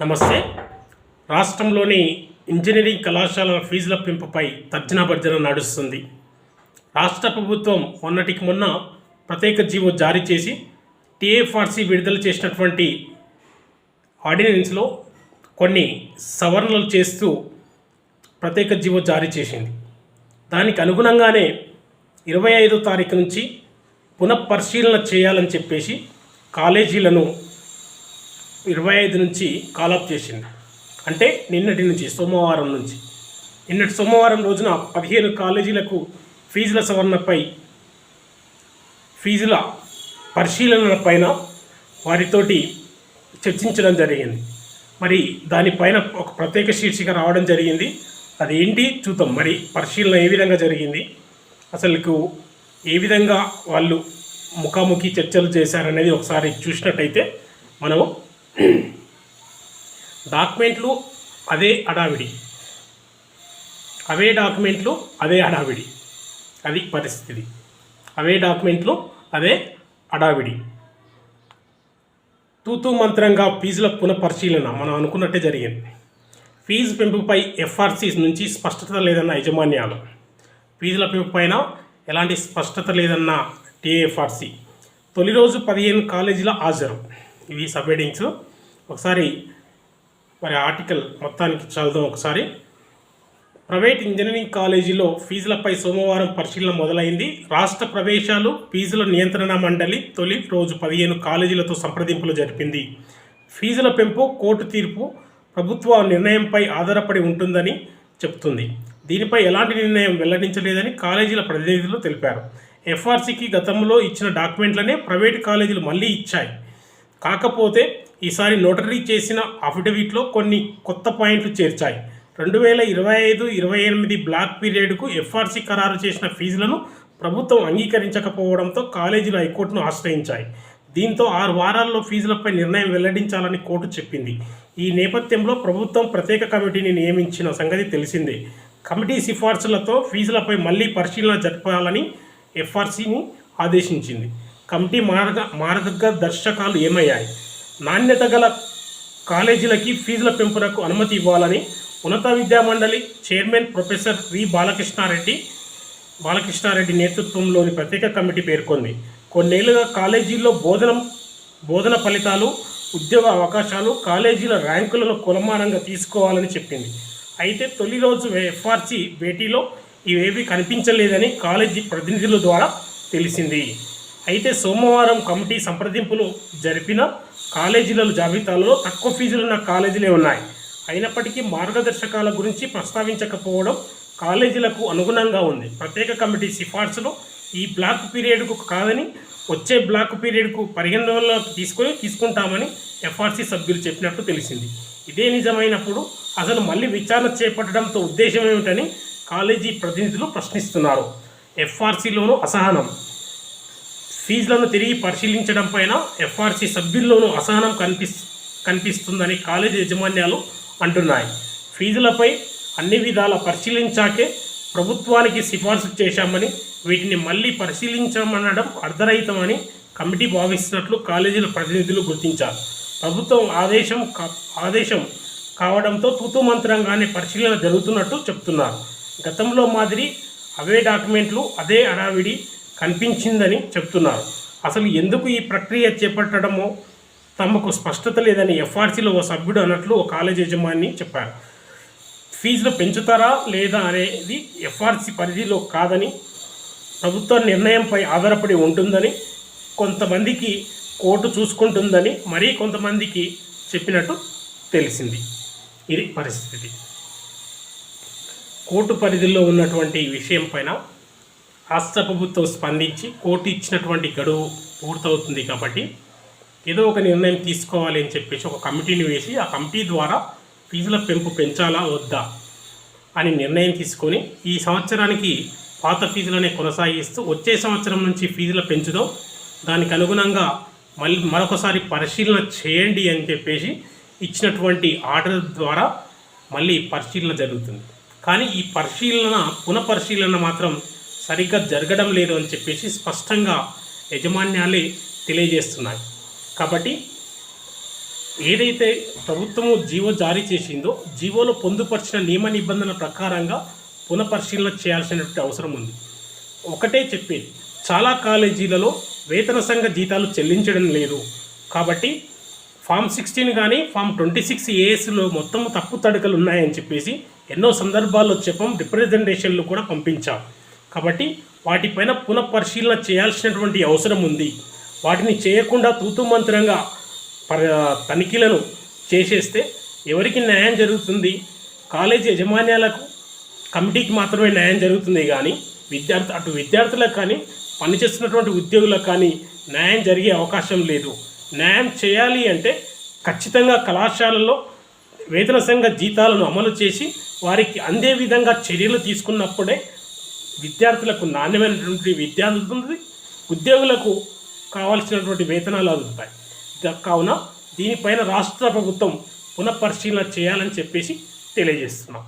నమస్తే. రాష్ట్రంలోని ఇంజనీరింగ్ కళాశాలల ఫీజుల పెంపుపై తర్జన భర్జన నడుస్తుంది. రాష్ట్ర ప్రభుత్వం మొన్నటికి మొన్న ప్రత్యేక జీవో జారీ చేసి టీఎఫ్ఆర్సీ విడుదల చేసినటువంటి ఆర్డినెన్స్లో కొన్ని సవరణలు చేస్తూ ప్రత్యేక జీవో జారీ చేసింది. దానికి అనుగుణంగానే ఇరవై ఐదో తారీఖు నుంచి పునఃపరిశీలన చేయాలని చెప్పేసి కాలేజీలను ఇరవై ఐదు నుంచి కాలప్ చేసింది అంటే నిన్నటి నుంచి సోమవారం నుంచి. నిన్నటి సోమవారం రోజున పదిహేను కాలేజీలకు ఫీజుల సవరణపై ఫీజుల పరిశీలన పైన వారితోటి చర్చించడం జరిగింది. మరి దానిపైన ఒక ప్రత్యేక శీర్షిక రావడం జరిగింది. అది ఏంటి చూద్దాం. మరి పరిశీలన ఏ విధంగా జరిగింది? అసలుకు ఏ విధంగా వాళ్ళు ముఖాముఖి చర్చలు చేశారనేది ఒకసారి చూసినట్టయితే మనము డాక్యుమెంట్లు అదే అడావిడి అవే డాక్యుమెంట్లు అదే అడావిడి అది పరిస్థితి. అవే డాక్యుమెంట్లు అదే అడావిడి తూతూ మంత్రంగా ఫీజుల పునఃపరిశీలన మనం అనుకున్నట్టే జరిగింది. ఫీజు పెంపుపై ఎఫ్ఆర్సీ నుంచి స్పష్టత లేదన్న యాజమాన్యాలు. ఫీజుల పెంపు పైన ఎలాంటి స్పష్టత లేదన్న టీఎఫ్ఆర్సీ. తొలి రోజు పదిహేను కాలేజీల హాజరు. ఇవి సబ్ హెడింగ్స్ ఒకసారి మరి ఆర్టికల్ మొత్తానికి చదువుదాం ఒకసారి. ప్రైవేట్ ఇంజనీరింగ్ కాలేజీలో ఫీజులపై సోమవారం పరిశీలన మొదలైంది. రాష్ట్ర ప్రవేశాలు ఫీజుల నియంత్రణ మండలి తొలి రోజు పదిహేను కాలేజీలతో సంప్రదింపులు జరిపింది. ఫీజుల పెంపు కోర్టు తీర్పు ప్రభుత్వ నిర్ణయంపై ఆధారపడి ఉంటుందని చెప్తుంది. దీనిపై ఎలాంటి నిర్ణయం వెల్లడించలేదని కాలేజీల ప్రతినిధులు తెలిపారు. ఎఫ్ఆర్సీకి గతంలో ఇచ్చిన డాక్యుమెంట్లనే ప్రైవేట్ కాలేజీలు మళ్ళీ ఇచ్చాయి. కాకపోతే ఈసారి నోటరీ చేసిన అఫిడవిట్లో కొన్ని కొత్త పాయింట్లు చేర్చాయి. రెండు వేల ఇరవై ఐదు ఇరవై ఎనిమిది బ్లాక్ పీరియడ్కు ఎఫ్ఆర్సీ ఖరారు చేసిన ఫీజులను ప్రభుత్వం అంగీకరించకపోవడంతో కాలేజీలు హైకోర్టును ఆశ్రయించాయి. దీంతో ఆరు వారాల్లో ఫీజులపై నిర్ణయం వెల్లడించాలని కోర్టు చెప్పింది. ఈ నేపథ్యంలో ప్రభుత్వం ప్రత్యేక కమిటీని నియమించిన సంగతి తెలిసిందే. కమిటీ సిఫార్సులతో ఫీజులపై మళ్ళీ పరిశీలన జరపాలని ఎఫ్ఆర్సీని ఆదేశించింది. కమిటీ మార్గ మార్గదర్శకాలు ఏమయ్యాయి? నాణ్యత గల కాలేజీలకి ఫీజుల పెంపునకు అనుమతి ఇవ్వాలని ఉన్నత విద్యా మండలి chairman professor V Balakrishna Reddy Balakrishna Reddy నేతృత్వంలోని ప్రత్యేక కమిటీ పేర్కొంది. కొన్నేళ్ళుగా కాలేజీల్లో బోధనం బోధన ఫలితాలు ఉద్యోగ అవకాశాలు కాలేజీల ర్యాంకులను కులమానంగా తీసుకోవాలని చెప్పింది. అయితే తొలి రోజు ఎఫ్ఆర్సీ భేటీలో ఇవేవి కనిపించలేదని కాలేజీ ప్రతినిధుల ద్వారా తెలిసింది. అయితే సోమవారం కమిటీ సంప్రదింపులు జరిపిన కాలేజీల జాబితాలో తక్కువ ఫీజులున్న కాలేజీలే ఉన్నాయి. అయినప్పటికీ మార్గదర్శకాల గురించి ప్రస్తావించకపోవడం కాలేజీలకు అనుగుణంగా ఉంది. ప్రత్యేక కమిటీ సిఫార్సులు ఈ బ్లాక్ పీరియడ్కు కాదని వచ్చే బ్లాక్ పీరియడ్కు పరిగణనలోకి తీసుకొని తీసుకుంటామని ఎఫ్ఆర్సీ సభ్యులు చెప్పినట్టు తెలిసింది. ఇదే నిజమైనప్పుడు అసలు మళ్ళీ విచారణ చేపట్టడంతో ఉద్దేశం ఏమిటని కాలేజీ ప్రతినిధులు ప్రశ్నిస్తున్నారు. ఎఫ్ఆర్సీలోనూ అసహనం ఫీజులను తిరిగి పరిశీలించడం పైన ఎఫ్ఆర్సీ సభ్యుల్లోనూ అసహనం కనిపి కనిపిస్తుందని కాలేజీ యాజమాన్యాలు అంటున్నాయి. ఫీజులపై అన్ని విధాల పరిశీలించాకే ప్రభుత్వానికి సిఫార్సు చేశామని వీటిని మళ్ళీ పరిశీలించమనడం అర్ధరహితమని కమిటీ భావిస్తున్నట్లు కాలేజీల ప్రతినిధులు గుర్తించారు. ప్రభుత్వం ఆదేశం కా- ఆదేశం కావడంతో తూతుమంత్రంగానే పరిశీలన జరుగుతున్నట్టు చెప్తున్నారు. గతంలో మాదిరి అవే డాక్యుమెంట్లు అదే అడావిడి కనిపించిందని చెప్తున్నారు. అసలు ఎందుకు ఈ ప్రక్రియ చేపట్టడమో తమకు స్పష్టత లేదని ఎఫ్ఆర్సీలో ఓ సభ్యుడు అన్నట్లు ఓ కాలేజ్ యజమాని చెప్పారు. ఫీజులు పెంచుతారా లేదా అనేది ఎఫ్ఆర్సీ పరిధిలో కాదని ప్రభుత్వ నిర్ణయంపై ఆధారపడి ఉంటుందని కొంతమందికి కోర్టు చూసుకుంటుందని మరీ కొంతమందికి చెప్పినట్టు తెలిసింది. ఇది పరిస్థితి. కోర్టు పరిధిలో ఉన్నటువంటి విషయం పైన రాష్ట్ర ప్రభుత్వం స్పందించి కోర్టు ఇచ్చినటువంటి గడువు పూర్తవుతుంది కాబట్టి ఏదో ఒక నిర్ణయం తీసుకోవాలి అని చెప్పేసి ఒక కమిటీని వేసి ఆ కమిటీ ద్వారా ఫీజుల పెంపు పెంచాలా వద్దా అని నిర్ణయం తీసుకొని ఈ సంవత్సరానికి పాత ఫీజులనే కొనసాగిస్తూ వచ్చే సంవత్సరం నుంచి ఫీజుల పెంచుదో దానికి అనుగుణంగా మళ్ళీ మరొకసారి పరిశీలన చేయండి అని చెప్పేసి ఇచ్చినటువంటి ఆర్డర్ ద్వారా మళ్ళీ పరిశీలన జరుగుతుంది. కానీ ఈ పరిశీలన పునఃపరిశీలన మాత్రం సరిగ్గా జరగడం లేదు అని చెప్పేసి స్పష్టంగా యజమాన్యాలే తెలియజేస్తున్నాయి. కాబట్టి ఏదైతే ప్రభుత్వము జీవో జారీ చేసిందో జీవోలో పొందుపరిచిన నియమ నిబంధనల ప్రకారంగా పునఃపరిశీలన చేయాల్సినటువంటి అవసరం ఉంది. ఒకటే చెప్పేది చాలా కాలేజీలలో వేతన సంఘ జీతాలు చెల్లించడం లేదు. కాబట్టి ఫామ్ సిక్స్టీన్ కానీ ఫామ్ ట్వంటీ సిక్స్ ఏఎస్లో మొత్తం తప్పు తడకలు ఉన్నాయని చెప్పేసి ఎన్నో సందర్భాల్లో చెప్పం రిప్రజెంటేషన్లు కూడా పంపించాం. కాబట్టి వాటిపైన పునఃపరిశీలన చేయాల్సినటువంటి అవసరం ఉంది. వాటిని చేయకుండా తూతుమంత్రంగా తనిఖీలను చేసేస్తే ఎవరికి న్యాయం జరుగుతుంది? కాలేజీ యజమాన్యాలకు కమిటీకి మాత్రమే న్యాయం జరుగుతుంది కానీ విద్యార్థి అటు విద్యార్థులకు కానీ పనిచేస్తున్నటువంటి ఉద్యోగులకు కానీ న్యాయం జరిగే అవకాశం లేదు. న్యాయం చేయాలి అంటే ఖచ్చితంగా కళాశాలలో వేతన సంఘ జీతాలను అమలు చేసి వారికి అందే విధంగా చర్యలు తీసుకున్నప్పుడే విద్యార్థులకు నాణ్యమైనటువంటి విద్య అందుతుంది ఉద్యోగులకు కావాల్సినటువంటి వేతనాలు అందుతాయి. కావున దీనిపైన రాష్ట్ర ప్రభుత్వం పునఃపరిశీలన చేయాలని చెప్పేసి తెలియజేస్తున్నాం.